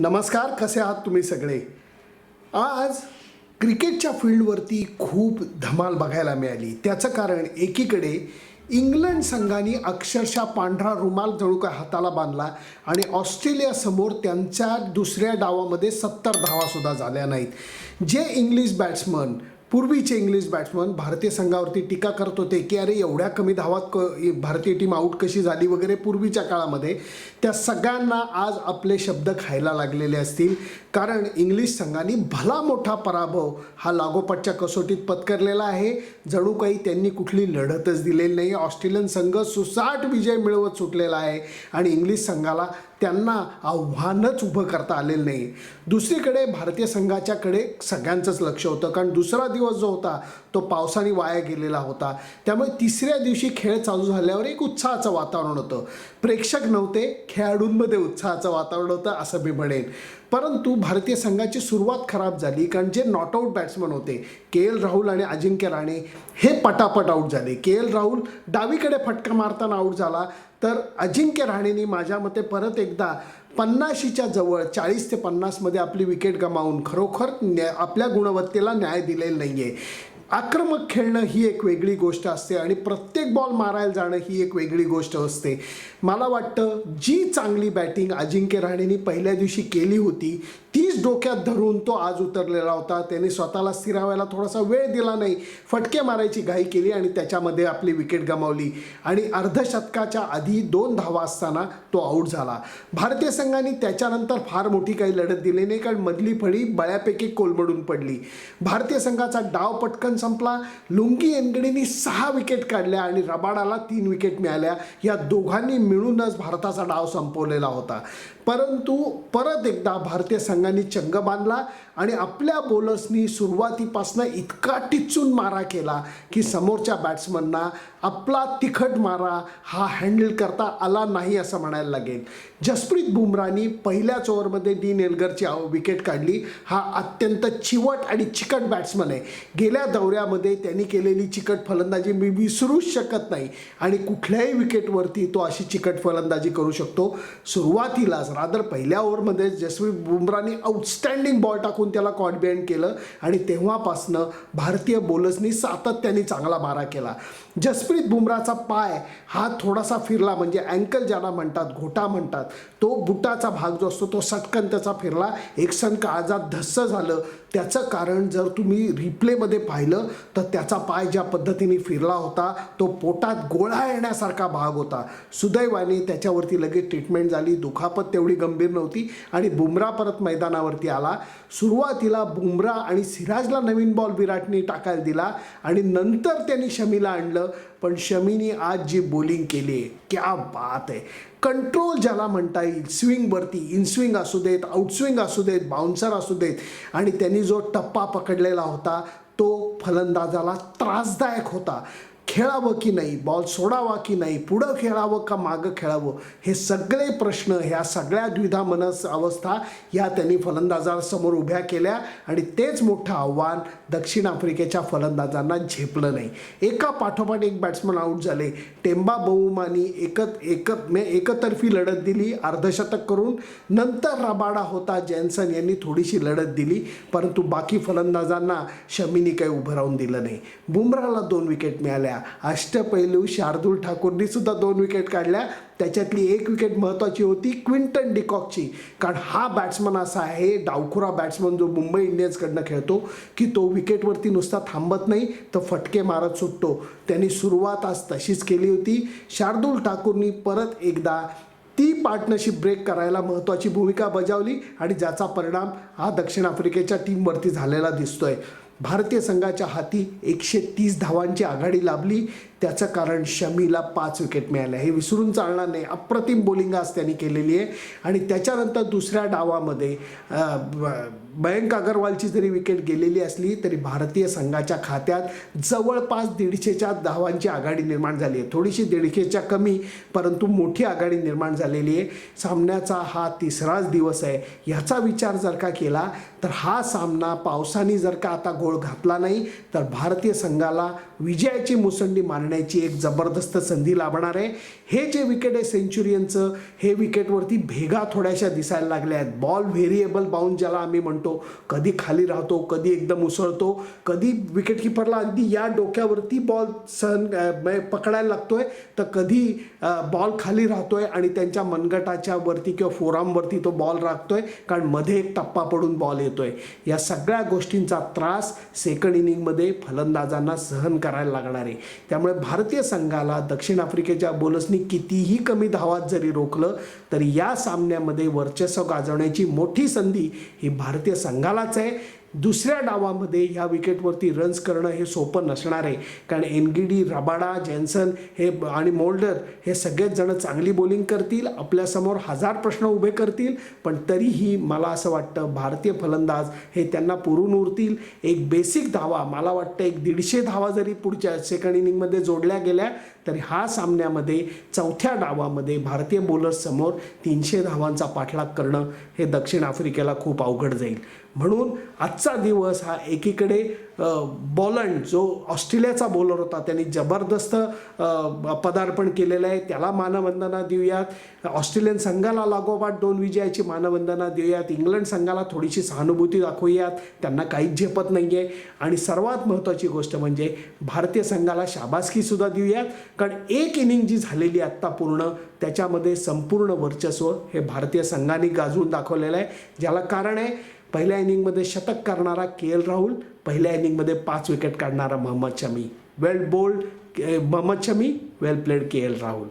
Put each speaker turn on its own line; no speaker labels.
नमस्कार कसे आहात तुम्ही सगळे? आज क्रिकेटच्या फील्डवरती खूप धमाल बघायला मिळाली. त्याचं कारण एकीकडे इंग्लंड संघाने अक्षरशः पांढरा रुमाल जणू काय हाताला बांधला आणि ऑस्ट्रेलियासमोर त्यांच्या दुसऱ्या डावामध्ये सत्तर धावासुद्धा झाल्या नाहीत. जे इंग्लिश बॅट्समन पूर्वीचे इंग्लिश बॅट्समन भारतीय संघावरती टीका करत होते की अरे एवढ्या कमी धावात क भारतीय टीम आऊट कशी झाली? वगैरे पूर्वीच्या काळामध्ये त्या सगळ्यांना आज आपले शब्द खायला लागलेले असतील. कारण इंग्लिश संघाने भला मोठा पराभव हा लागोपाठच्या कसोटीत पत्करलेला आहे. जणू काही त्यांनी कुठली लढतच दिलेली नाही. ऑस्ट्रेलियन संघ सुसाट विजय मिळवत सुटलेला आहे. आणि इंग्लिश संघाला त्यांना आव्हानच उभं करता आलेलं नाही. दुसरीकडे भारतीय संघाच्याकडे सगळ्यांचंच लक्ष होतं. कारण दुसरा दिवस जो होता तो पावसाने वाया गेलेला होता. त्यामुळे तिसऱ्या दिवशी खेळ चालू झाल्यावर एक उत्साहाचं वातावरण होतं. प्रेक्षक नव्हते खेळाडूंमध्ये उत्साहाचं वातावरण होतं असं मी म्हणेन. परंतु भारतीय संघाची सुरुवात खराब झाली कारण जे नॉट आऊट बॅट्समन होते के एल राहुल आणि अजिंक्य राणे हे पटापट आऊट झाले. के एल राहुल डावीकडे फटका मारताना आऊट झाला. तर अजिंक्य राणेने माझ्या मते परत एकदा पन्नाशीच्या जवळ चाळीस ते पन्नासमध्ये आपली विकेट गमावून खरोखर न्या आपल्या गुणवत्तेला न्याय दिलेला नाही आहे आक्रमक खेळणं ही एक वेगळी गोष्ट असते आणि प्रत्येक बॉल मारायला जाणं ही एक वेगळी गोष्ट असते. मला वाटतं जी चांगली बॅटिंग अजिंक्य राणेने पहिल्या दिवशी केली होती डोक्यात धरून तो आज उतरलेला होता. त्याने स्वतःला स्थिरावायला थोडासा वेळ दिला नाही. फटके मारायची घाई केली आणि त्याच्यामध्ये आपली विकेट गमावली. आणि अर्धशतकाच्या आधी दोन धावा असताना तो आऊट झाला. भारतीय संघाने त्याच्यानंतर फार मोठी काही लढत दिली नाही कारण मधली फळी बळ्यापैकी कोलमडून पडली. भारतीय संघाचा डाव पटकन संपला. लुंगी एनगडीने सहा विकेट काढल्या आणि रबाडाला तीन विकेट मिळाल्या. या दोघांनी मिळूनच भारताचा डाव संपवलेला होता. परंतु परत एकदा भारतीय संघाने चंग बांधला. आणि आपल्या बॉलर्सनी सुरुवातीपासून इतका टिचून मारा केला की समोरच्या बॅट्समनना आपला तिखट मारा हा हँडल करता आला नाही असं म्हणायला लागेल. जसप्रीत बुमरानी पहिल्याच ओव्हरमध्ये डी नेलगरची आव- विकेट काढली. हा अत्यंत चिवट आणि चिकट बॅट्समन आहे. गेल्या दौऱ्यामध्ये त्यांनी केलेली चिकट फलंदाजी मी विसरूच शकत नाही आणि कुठल्याही विकेटवरती तो अशी चिकट फलंदाजी करू शकतो. सुरुवातीलाच रादर पहिल्या ओव्हरमध्ये जसप्रीत बुमरानी आउटस्टँडिंग बॉल टाकून त्याला कॉन्फिडेंट केलं आणि तेव्हापासनं भारतीय बोलर्सनी सातत्याने चांगला मारा केला. जसप्रीत बुमराचा पाय हा थोडासा फिरला म्हणजे अँकल ज्याला म्हणतात घोटा म्हणतात तो बुटाचा भाग जो असतो तो सटकन त्याचा फिरला. एकसन काळजात धस्स झालं. त्याचं कारण जर तुम्ही रिप्लेमध्ये पाहिलं तर त्याचा पाय ज्या पद्धतीने फिरला होता तो पोटात गोळा येण्यासारखा भाग होता. सुदैवाने त्याच्यावरती लगेच ट्रीटमेंट झाली. दुखापत तेवढी गंभीर नव्हती आणि बुमरा परत मैदानावरती आला. सुरुवातीला बुमरा आणि सिराजला नवीन बॉल विराटने टाकायला दिला आणि नंतर त्यांनी शमीला आणलं. पण शमीने आज जी बॉलिंग केली आहे क्या बात आहे. कंट्रोल ज्याला म्हणता येईल स्विंगवरती इनस्विंग असू देत आउटस्विंग असू देत बाउन्सर असू देत. आणि त्यांनी जो टप्पा पकडलेला होता तो फलंदाजाला त्रासदायक होता. खेळावं की नाही बॉल सोडावा की नाही पुढं खेळावं का मागं खेळावं हे सगळे प्रश्न ह्या सगळ्या द्विधा मनस अवस्था या त्यांनी फलंदाजासमोर उभ्या केल्या आणि तेच मोठं आव्हान दक्षिण आफ्रिकेच्या फलंदाजांना झेपलं नाही. एका पाठोपाठ एक बॅट्समन आऊट झाले. टेंबा बहुमानी एकत एकत मे एकतर्फी लढत दिली अर्धशतक करून. नंतर रबाडा होता जॅन्सन यांनी थोडीशी लढत दिली परंतु बाकी फलंदाजांना शमीनी काही उभं राहून दिलं नाही. बुमराला दोन विकेट मिळाल्या. अष्टपैलू शार्दूल ठाकूरनी सुद्धा दोन विकेट काढल्या. त्याच्यातली एक विकेट महत्त्वाची होती क्विंटन डिकॉकची. कारण हा बॅट्समन असा आहे डावखुरा बॅट्समन जो मुंबई इंडियन्सकडनं खेळतो की तो विकेटवरती नुसता थांबत नाही तर फटके मारत सुटतो. त्यांनी सुरुवात आज तशीच केली होती. शार्दूल ठाकूरनी परत एकदा ती पार्टनरशिप ब्रेक करायला महत्त्वाची भूमिका बजावली आणि ज्याचा परिणाम हा दक्षिण आफ्रिकेच्या टीमवरती झालेला दिसतोय. भारतीय संघाच्या हाती एकशे तीस धावांची आघाडी लाभली. त्याचं कारण शमीला पाच विकेट मिळाल्या हे विसरून चालणार नाही. अप्रतिम बोलिंग आज त्यांनी केलेली आहे. आणि त्याच्यानंतर दुसऱ्या डावामध्ये मयंक अगरवालची जरी विकेट गेलेली असली तरी भारतीय संघाच्या खात्यात जवळपास दीडशेच्या धावांची आघाडी निर्माण झाली आहे. थोडीशी दीडशेच्या कमी परंतु मोठी आघाडी निर्माण झालेली आहे. सामन्याचा हा तिसराच दिवस आहे. ह्याचा विचार जर का केला तर हा सामना पावसाने जर का आता गोळ घातला नाही तर भारतीय संघाला विजयाची मुसंडी मारण्याची मारण्याची एक जबरदस्त संधी लाभणार आहे. हे जे विकेट आहे सेंचुरियनचं हे विकेटवरती भेगा थोड्याशा दिसायला लागल्या आहेत. बॉल व्हेरिएबल बाउंड ज्याला आम्ही म्हणतो कधी खाली राहतो कधी एकदम उसळतो कधी विकेटकीपरला अगदी या डोक्यावरती बॉल सहन पकडायला लागतोय तर कधी बॉल खाली राहतोय आणि त्यांच्या मनगटाच्या वरती किंवा फोरामवरती तो बॉल राखतोय कारण मध्ये एक टप्पा पडून बॉल येतोय. या सगळ्या गोष्टींचा त्रास सेकंड इनिंगमध्ये फलंदाजांना सहन करायला लागणार आहे. त्यामुळे भारतीय संघाला दक्षिण आफ्रिकेच्या बोलर्सनी कितीही कमी धावात जरी रोखलं तरी या सामन्यामध्ये वर्चस्व गाजवण्याची मोठी संधी ही भारतीय संघालाच आहे. दुसऱ्या डावामध्ये ह्या विकेटवरती रन्स करणं हे सोपं नसणार आहे. कारण एनगिडी रबाडा जॅन्सन हे आणि मोल्डर हे सगळेच जण चांगली बॉलिंग करतील आपल्यासमोर हजार प्रश्न उभे करतील पण तरीही मला असं वाटतं भारतीय फलंदाज हे त्यांना पुरून उरतील. एक बेसिक धावा मला वाटतं एक दीडशे धावा जरी पुढच्या सेकंड इनिंगमध्ये जोडल्या गेल्या तरी हा सामन्यामध्ये चौथ्या डावामध्ये भारतीय बॉलर्ससमोर तीनशे धावांचा पाठलाग करणं हे दक्षिण आफ्रिकेला खूप अवघड जाईल. म्हणून आजचा दिवस हा एकीकडे बॉलंड जो ऑस्ट्रेलियाचा बॉलर होता त्यांनी जबरदस्त पदार्पण केलेलं आहे. त्याला मानवंदना देऊयात. ऑस्ट्रेलियन संघाला लागोपाठ दोन विजयाची मानवंदना देऊयात. इंग्लंड संघाला थोडीशी सहानुभूती दाखवूयात. त्यांना काहीच झेपत नाही आहे आणि सर्वात महत्त्वाची गोष्ट म्हणजे भारतीय संघाला शाबासकीसुद्धा देऊयात. कारण एक इनिंग जी झालेली आत्ता पूर्ण त्याच्यामध्ये संपूर्ण वर्चस्व हे भारतीय संघाने गाजवून दाखवलेलं आहे. ज्याला कारण आहे पहिल्या इनिंगमध्ये शतक करणारा के एल राहुल पहिल्या इनिंगमध्ये पाच विकेट काढणारा Mohammed Shami. Well bowled Mohammed Shami well played K L Rahul.